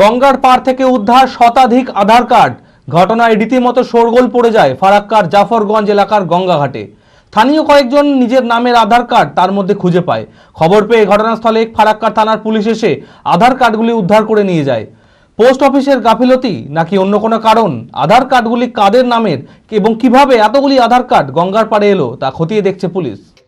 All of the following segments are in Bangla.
গঙ্গার পার থেকে উদ্ধার শতাধিক আধার কার্ড। ঘটনায় রীতিমতো শোরগোল পড়ে যায় ফারাক্কার জাফরগঞ্জ এলাকার গঙ্গাঘাটে। স্থানীয় কয়েকজন নিজের নামের আধার কার্ড তার মধ্যে খুঁজে পায়। খবর পেয়ে ঘটনাস্থলে ফারাক্কার থানার পুলিশ এসে আধার কার্ডগুলি উদ্ধার করে নিয়ে যায়। পোস্ট অফিসের গাফিলতি নাকি অন্য কোনো কারণ? আধার কার্ডগুলি কাদের নামের? এবং কীভাবে এতগুলি আধার কার্ড গঙ্গার পাড়ে এলো তা খতিয়ে দেখছে পুলিশ।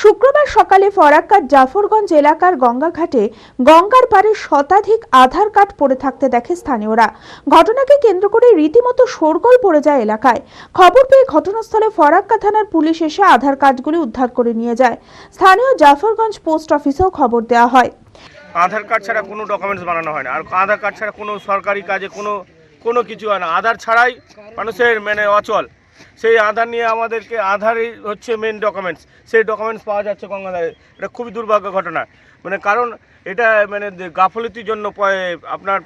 শুক্রবার সকালে ফরাক্কার জাফরগঞ্জ এলাকার গঙ্গাঘাটে গঙ্গার পারে শতাধিক আধার কার্ড পড়ে থাকতে দেখে স্থানীয়রা। ঘটনাকে কেন্দ্র করে রীতিমতো শোরগোল পড়ে যায় এলাকায়। খবর পেয়ে ঘটনাস্থলে ফরাক্কা থানার পুলিশ এসে আধার কার্ডগুলি উদ্ধার করে নিয়ে যায়। স্থানীয় জাফরগঞ্জ পোস্ট অফিসেও খবর দেওয়া হয়। আধার কার্ড ছাড়া কোনো ডকুমেন্টস বানানো হয় না। আর আধার কার্ড ছাড়া কোনো সরকারি কাজে কোনো কোনো কিছু হয় না। আধার ছাড়াই মানুষের মানে অচল। সেই আধার নিয়ে আমাদেরকে আধারই হচ্ছে মেন ডকুমেন্টস সেই ডকুমেন্টস পাওয়া যাচ্ছে গঙ্গাধারে। এটা খুবই দুর্ভাগ্য ঘটনা। মানে কারণ এটা মানে গাফলতির জন্য আপনার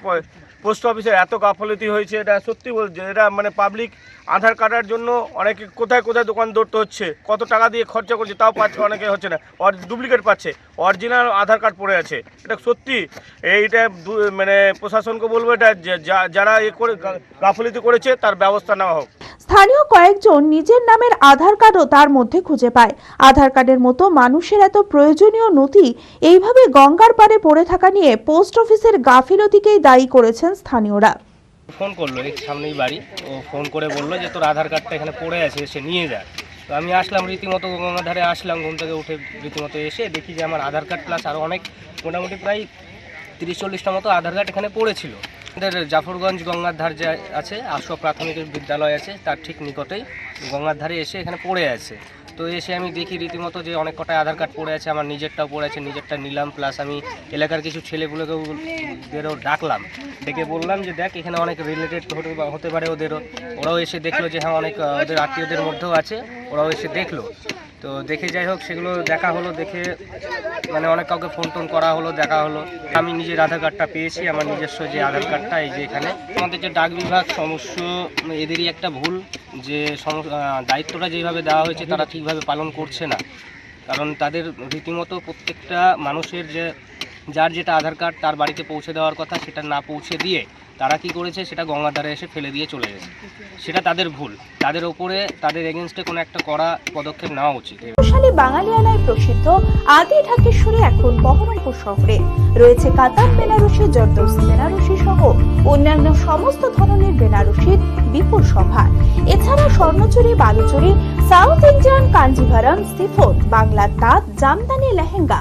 পোস্ট অফিসের এত গাফলতি হয়েছে, এটা সত্যি বলছে এটা মানে পাবলিক আধার কার্ডের জন্য অনেকে কোথায় কোথায় দোকান দৌড়তে হচ্ছে, কত টাকা দিয়ে খরচা করছে তাও পাচ্ছে, অনেকে হচ্ছে না। অর ডুপ্লিকেট পাচ্ছে। অরিজিনাল আধার কার্ড পড়ে আছে। এটা সত্যি। এইটা মানে প্রশাসনকে বলব এটা যারা এ করে গাফলিতি করেছে, তার ব্যবস্থা নেওয়া হোক। স্থানীয় কয়েকজন নিজের নামের আধার কার্ডও তার মধ্যে খুঁজে পায়। আধার কার্ডের মতো মানুষের এত প্রয়োজনীয় নথি এইভাবে গঙ্গার পাড়ে পড়ে থাকা নিয়ে পোস্ট অফিসের গাফিলতিকেই দায়ী করেছেন স্থানীয়রা। ফোন করল, এই সামনেই বাড়ি। ও ফোন করে বলল যে, তোর আধার কার্ডটা এখানে পড়ে আছে, এসে নিয়ে যা। তো আমি আসলাম, রীতিমতো গঙ্গার ধারে আসলাম, ঘুম থেকে উঠে রীতিমতো এসে দেখি যে, আমার আধার কার্ড প্লাস আরও অনেক, মোটামুটি প্রায় তিরিশ চল্লিশটা মতো আধার কার্ড এখানে পড়েছিল। আমাদের জাফরগঞ্জ গঙ্গার ধার যে আছে আশো প্রাথমিক বিদ্যালয় আছে, তার ঠিক নিকটেই গঙ্গার ধারে এসে এখানে পড়ে আছে। তো এসে আমি দেখি রীতিমতো যে অনেক কটাই আধার কার্ড পড়ে আছে, আমার নিজেরটাও পড়ে আছে, নিজেরটা নিলাম প্লাস আমি এলাকার কিছু ছেলেগুলোকেও ওদেরও ডাকলাম। ডেকে বললাম যে, দেখ, এখানে অনেক রিলেটেড হতে পারে ওদেরও। ওরাও এসে দেখল যে হ্যাঁ অনেক ওদের আত্মীয়দের মধ্যেও আছে, ওরাও এসে দেখল। তো দেখে যাই হোক, সেগুলো দেখা হলো, দেখে মানে অনেক কাউকে ফোন টোন করা হলো, দেখা হলো। আমি নিজের আধার কার্ডটা পেয়েছি, আমার নিজস্ব যে আধার কার্ডটা, এই যে এখানে। আমাদের যে ডাক বিভাগ সমস্য এদেরই একটা ভুল যে দায়িত্বটা যেভাবে দেওয়া হয়েছে, তারা ঠিকভাবে পালন করছে না। কারণ তাদের রীতিমতো প্রত্যেকটা মানুষের যে, যার যেটা আধার কার্ড তার বাড়িতে পৌঁছে দেওয়ার কথা, সেটা না পৌঁছে দিয়ে তারা কি করেছে, সেটা গঙ্গার ধারে এসে ফেলে দিয়ে চলে গেছে। সেটা তাদের ভুল। তাদের ওপরে, তাদের এগেনস্টে কোনো একটা কড়া পদক্ষেপ নেওয়া উচিত। বৈশালী বাঙালিয়ানায় প্রসিদ্ধ আদি এখন বহরমপুর শহরে। রয়েছে কাতার, বেনারসি জর্দোস বেনারসি সহ অন্যান্য সমস্ত ধরনের বেনারসির বিপুল সম্ভার এছাড়া Swarnachari, Baluchari, South Indian Kanjivaram chiffon বাংলার তাঁত, জামদানি, লেহেঙ্গা